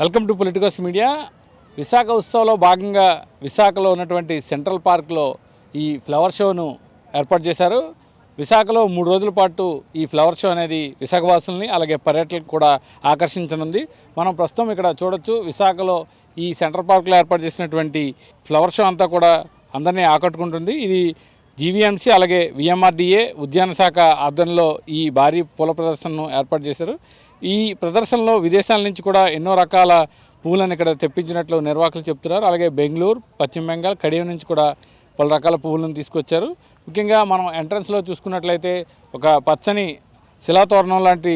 Welcome to politicals media. Visakha ఉత్సవంలో భాగంగా విశాఖలో ఉన్నటువంటి సెంట్రల్ పార్క్లో ఈ ఫ్లవర్ షోను ఏర్పాటు చేశారు. విశాఖలో మూడు రోజుల పాటు ఈ ఫ్లవర్ షో అనేది విశాఖవాసుల్ని అలాగే పర్యాటకులకు కూడా ఆకర్షించనుంది. మనం ప్రస్తుతం ఇక్కడ చూడొచ్చు విశాఖలో ఈ సెంట్రల్ పార్క్లో ఏర్పాటు చేసినటువంటి ఫ్లవర్ షో అంతా కూడా అందరినీ ఆకట్టుకుంటుంది. ఇది జీవీఎంసీ అలాగే విఎంఆర్డీఏ ఉద్యాన శాఖ ఆధ్వర్యంలో ఈ భారీ పూల ప్రదర్శనను ఏర్పాటు చేశారు. ఈ ప్రదర్శనలో విదేశాల నుంచి కూడా ఎన్నో రకాల పువ్వులను ఇక్కడ తెప్పించినట్లు నిర్వాహకులు చెప్తున్నారు. అలాగే బెంగళూరు పశ్చిమ బెంగాల్ కడియం నుంచి కూడా పలు రకాల పువ్వులను తీసుకొచ్చారు. ముఖ్యంగా మనం ఎంట్రన్స్లో చూసుకున్నట్లయితే ఒక పచ్చని శిలాతోరణం లాంటి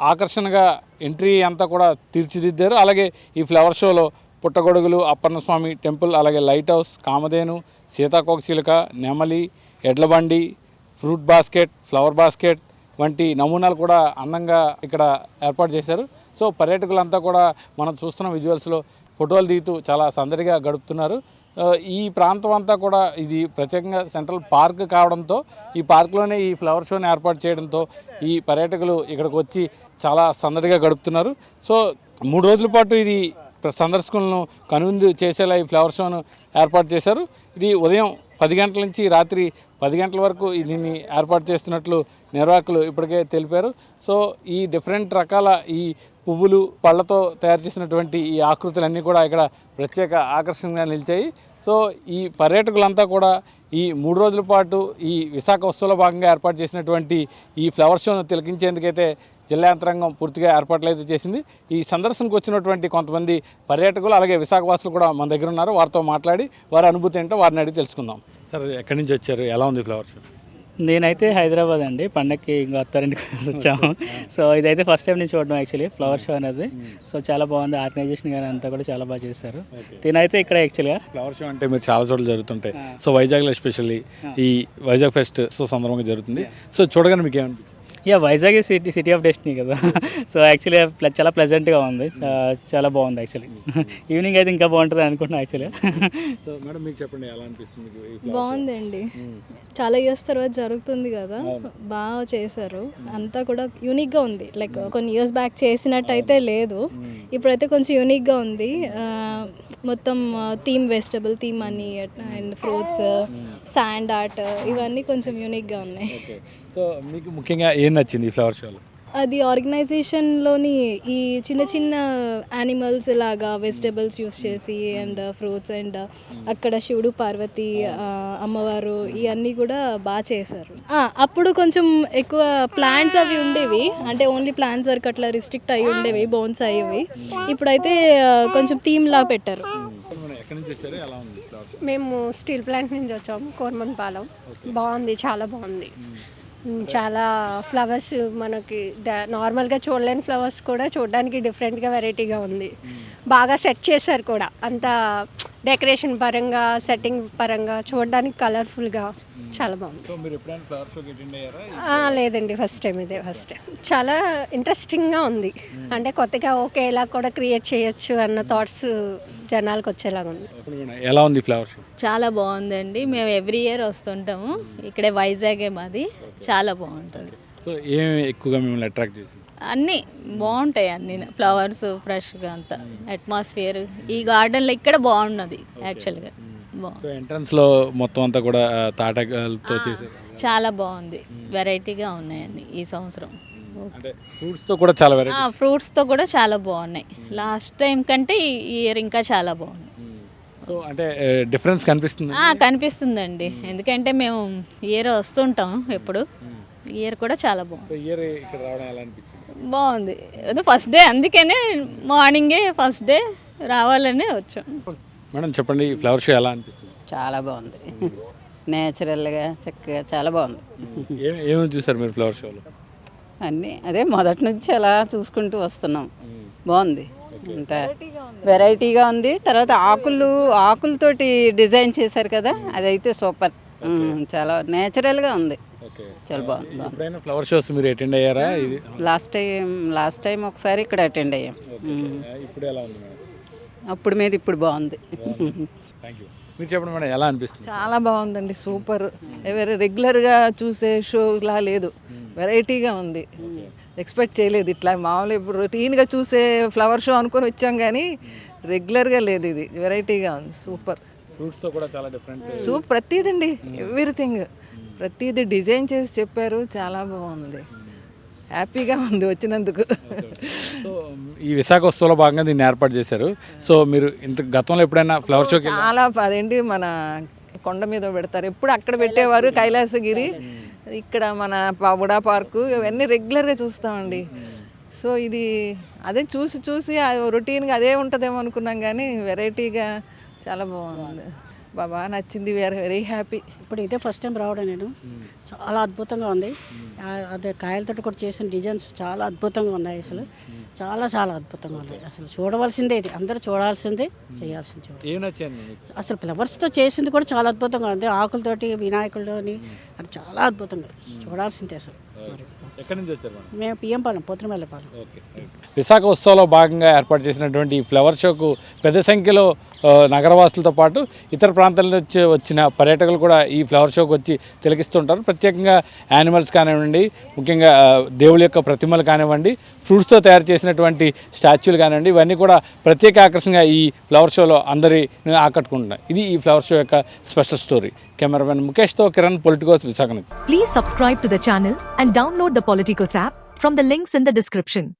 ఆకర్షణగా ఎంట్రీ అంతా కూడా తీర్చిదిద్దారు. అలాగే ఈ ఫ్లవర్ షోలో పుట్టగొడుగులు అప్పన్నస్వామి టెంపుల్ అలాగే లైట్ హౌస్ కామధేను సీతాకోకచిలుక నెమలి ఎడ్లబండి ఫ్రూట్ బాస్కెట్ ఫ్లవర్ బాస్కెట్ వంటి నమూనాలు కూడా అందంగా ఇక్కడ ఏర్పాటు చేశారు. సో పర్యాటకులంతా కూడా మనం చూస్తున్న విజువల్స్లో ఫోటోలు దిగుతూ చాలా సందడిగా గడుపుతున్నారు. ఈ ప్రాంతం అంతా కూడా ఇది ప్రత్యేకంగా సెంట్రల్ పార్క్ కావడంతో ఈ పార్క్లోనే ఈ ఫ్లవర్ షోని ఏర్పాటు చేయడంతో ఈ పర్యాటకులు ఇక్కడికి వచ్చి చాలా సందడిగా గడుపుతున్నారు. సో మూడు రోజుల పాటు ఇది సందర్శకులను కనువిందు చేసేలా ఈ ఫ్లవర్ షోను ఏర్పాటు చేశారు. ఇది ఉదయం పది గంటల నుంచి రాత్రి పది గంటల వరకు దీన్ని ఏర్పాటు చేస్తున్నట్లు నిర్వాహకులు ఇప్పటికే తెలిపారు. సో ఈ డిఫరెంట్ రకాల ఈ పువ్వులు పళ్ళతో తయారు చేసినటువంటి ఈ ఆకృతులన్నీ కూడా ఇక్కడ ప్రత్యేక ఆకర్షణగా నిలిచాయి. సో ఈ పర్యాటకులంతా కూడా ఈ మూడు రోజుల పాటు ఈ విశాఖ ఉత్సవంలో భాగంగా ఏర్పాటు చేసినటువంటి ఈ ఫ్లవర్ షోను తిలకించేందుకైతే జిల్లా యంత్రాంగం పూర్తిగా ఏర్పాట్లు అయితే చేసింది. ఈ సందర్శనకు వచ్చినటువంటి కొంతమంది పర్యాటకులు అలాగే విశాఖవాసులు కూడా మన దగ్గర ఉన్నారు. వారితో మాట్లాడి వారి అనుభూతి ఏంటో వారిని అడిగి తెలుసుకుందాం. సార్ ఎక్కడి నుంచి వచ్చారు? ఎలా ఉంది ఫ్లవర్ షో నేనైతే హైదరాబాద్ అండి. పండక్కి ఇంకా అత్తారింటికి వచ్చాము. సో ఇదైతే ఫస్ట్ టైం నుంచి చూడడం యాక్చువల్లీ ఫ్లవర్ షో అనేది. సో చాలా బాగుంది. ఆర్గనైజేషన్ కానీ అంతా కూడా చాలా బాగా చేశారు. తినైతే ఇక్కడ యాక్చువల్గా. ఫ్లవర్ షో అంటే మీరు చాలా చోట్ల జరుగుతుంటాయి. సో వైజాగ్లో ఎస్పెషల్లీ ఈ వైజాగ్ ఫెస్ట్ సో సందర్భంగా జరుగుతుంది. సో చూడగానే మీకు ఏమనిపించింది? Yeah Vizag city city of destiny కదా. సో యాక్చువల్లీ చాలా ప్లెజెంట్గా ఉంది. చా- చాలా బాగుంది యాక్చువల్లీ ఈవినింగ్ అయితే ఇంకా బాగుంటుంది అనుకుంటున్నాను యాక్చువల్లీ సో మేడం మీకు చెప్పండి ఎలా అనిపిస్తుంది? బాగుందండి. చాలా ఇయర్స్ తర్వాత జరుగుతుంది కదా. బాగా చేశారు. అంతా కూడా యూనిక్గా ఉంది. లైక్ కొన్ని ఇయర్స్ బ్యాక్ చేసినట్టయితే లేదు. ఇప్పుడైతే కొంచెం యూనిక్గా ఉంది. ఆ, మొత్తం థీమ్ వెజిటబుల్ థీమ్ అని అండ్ ఫ్రూట్స్ శాండ్ ఆర్ట్ ఇవన్నీ కొంచెం యూనిక్గా ఉన్నాయి. ఓకే సో మీకు ముఖ్యంగా ఏం నచ్చింది ఈ ఫ్లవర్ షోలో? అది ఆర్గనైజేషన్లోని ఈ చిన్న చిన్న యానిమల్స్ లాగా వెజిటబుల్స్ యూస్ చేసి అండ్ ఫ్రూట్స్ అండ్ అక్కడ శివుడు పార్వతి అమ్మవారు ఇవన్నీ కూడా బాగా చేశారు. ఆ, అప్పుడు కొంచెం ఎక్కువ ప్లాంట్స్ అవి ఉండేవి. అంటే ఓన్లీ ప్లాంట్స్ వరకు అట్లా రిస్ట్రిక్ట్ అయ్యి ఉండేవి బోన్స్ అయ్యేవి. ఇప్పుడైతే కొంచెం థీమ్ లా పెట్టారు. మేము స్టీల్ ప్లాంట్ నుంచి వచ్చాము కోరమన్పాలెం బాగుంది చాలా బాగుంది. చాలా ఫ్లవర్స్ మనకి నార్మల్గా చూడలేని ఫ్లవర్స్ కూడా చూడడానికి డిఫరెంట్గా వెరైటీగా ఉంది. బాగా సెట్ చేశారు కూడా. అంత డెకరేషన్ పరంగా సెట్టింగ్ పరంగా చూడడానికి కలర్ఫుల్గా చాలా బాగుంది. లేదండి. ఫస్ట్ టైం ఇదే ఫస్ట్ టైం చాలా ఇంట్రెస్టింగ్గా ఉంది. అంటే కొత్తగా ఓకే ఇలా కూడా క్రియేట్ చేయొచ్చు అన్న థాట్స్ జనాలకు వచ్చేలాగా ఉంది. ఎలా ఉంది ఫ్లవర్ షో చాలా బాగుందండి. మేము ఎవ్రీ ఇయర్ వస్తుంటాము. ఇక్కడే వైజాగే మాది. చాలా బాగుంటుంది. సో ఏం ఎక్కువగా మిమ్మల్ని అట్రాక్ట్ చేసింది? అన్నీ బాగుంటాయి అన్ని. ఫ్లవర్స్ ఫ్రెష్గా అంతా. అట్మాస్ఫియర్ ఈ గార్డెన్లో ఇక్కడ బాగున్నది యాక్చువల్గా బాగుంది. సో ఎంట్రన్స్లో మొత్తం అంతా కూడా తాటకాలతో చేశారు చాలా బాగుంది. వెరైటీగా ఉన్నాయండి ఈ సంవత్సరం. అంటే ఫ్రూట్స్తో కూడా చాలా వెరైటీ ఫ్రూట్స్తో కూడా చాలా బాగున్నాయి. లాస్ట్ టైం కంటే ఈ ఇయర్ ఇంకా చాలా బాగుంది సో అంటే డిఫరెన్స్ కనిపిస్తుంది ఆ, కనిపిస్తుందండి. ఎందుకంటే మేము ఇయర్ వస్తుంటాం ఎప్పుడు. ఇయర్ కూడా చాలా బాగుంది. సో ఇయర్ ఇక్కడ రావడం ఎలా అనిపించింది? బాగుంది. అదే ఫస్ట్ డే అందుకనే మార్నింగే ఫస్ట్ డే రావాలని వచ్చాం. మేడం చెప్పండి ఈ ఫ్లవర్ షో ఎలా అనిపిస్తుంది? చాలా బాగుంది. నేచురల్గా చక్కగా చాలా బాగుంది. ఏం ఏమేమి చూసారు మీరు ఫ్లవర్ షోలో అన్నీ అదే మొదటి నుంచి అలా చూసుకుంటూ వస్తున్నాం. బాగుంది. అంత వెరైటీగా ఉంది. తర్వాత ఆకులు ఆకులతోటి డిజైన్ చేశారు కదా అదైతే సూపర్. చాలా నేచురల్గా ఉంది. ఓకే. చాలా బాగుంది. ఫ్లవర్ షోస్ మీరు అటెండ్ అయ్యారా? లాస్ట్ టైం లాస్ట్ టైం ఒకసారి ఇక్కడ అటెండ్ అయ్యాం. ఉమ్. ఇప్పుడు ఎలా ఉంది మేడం? అప్పుడు మీద ఇప్పుడు బాగుంది. థ్యాంక్ యూ మీరు చెప్పండి మేడం ఎలా అనిపిస్తుంది? చాలా బాగుందండి సూపర్. ఎవరి రెగ్యులర్గా చూసే షోలా లేదు. వెరైటీగా ఉంది. ఎక్స్పెక్ట్ చేయలేదు ఇట్లా మామూలు ఇప్పుడు రొటీన్గా చూసే ఫ్లవర్ షో అనుకొని వచ్చాం కానీ రెగ్యులర్గా లేదు ఇది. వెరైటీగా ఉంది సూపర్. ఫ్రూట్స్తో కూడా చాలా డిఫరెంట్. సూప్ ప్రతిదండి ఎవ్రీథింగ్. ప్రతిదీ డిజైన్ చేసి చెప్పారు చాలా బాగుంది. హ్యాపీగా ఉంది వచ్చినందుకు. ఈ విశాఖ ఉత్సవంలో భాగంగా దీన్ని ఏర్పాటు చేశారు. సో మీరు ఇంత గతంలో ఎప్పుడైనా ఫ్లవర్ షోకి చాలా అదేంటి మన కొండ మీద పెడతారు. ఎప్పుడు అక్కడ పెట్టేవారు కైలాసగిరి. ఇక్కడ మన బుడా పార్కు ఇవన్నీ రెగ్యులర్గా చూస్తామండి. సో ఇది అదే చూసి చూసి రొటీన్గా అదే ఉంటుందేమో అనుకున్నాం కానీ వెరైటీగా చాలా బాగుంది. బాగా నచ్చింది వీఆర్ వెరీ హ్యాపీ ఇప్పుడు ఇదే ఫస్ట్ టైం రావడం నేను. చాలా అద్భుతంగా ఉంది. అదే కాయలతో కూడా చేసిన డిజైన్స్ చాలా అద్భుతంగా ఉన్నాయి అసలు. చాలా చాలా అద్భుతంగా ఉన్నాయి. అసలు చూడవలసిందే ఇది. అందరూ చూడాల్సిందే చేయాల్సింది చూడాలి అసలు ఫ్లవర్స్తో చేసింది కూడా చాలా అద్భుతంగా ఉంది. ఆకులతోటి వినాయకుడితోని అది చాలా అద్భుతంగా చూడాల్సిందే అసలు. మరి. ఎక్కడి నుంచి వచ్చారు మేడం మేము పిఎం పాలెం పొత్తుమల్లపాలెం ఓకే. విశాఖ ఉత్సవంలో భాగంగా ఏర్పాటు చేసినటువంటి ఈ ఫ్లవర్ షోకు పెద్ద సంఖ్యలో నగరవాసులతో పాటు ఇతర ప్రాంతాల నుంచి వచ్చిన పర్యాటకులు కూడా ఈ ఫ్లవర్ షోకి వచ్చి తిలకిస్తుంటారు. ప్రత్యేకంగా యానిమల్స్ కానివ్వండి ముఖ్యంగా దేవుళ్ళ యొక్క ప్రతిమలు కానివ్వండి ఫ్రూట్స్తో తయారు చేసినటువంటి స్టాచ్యూలు కానివ్వండి ఇవన్నీ కూడా ప్రత్యేక ఆకర్షణగా ఈ ఫ్లవర్ షోలో అందరిని ఆకట్టుకుంటున్నాయి. ఇది ఈ ఫ్లవర్ షో యొక్క special story. Cameraman ముఖేష్తో Kiran Politicos Visakha please subscribe to the channel and download the the app from the links in the description.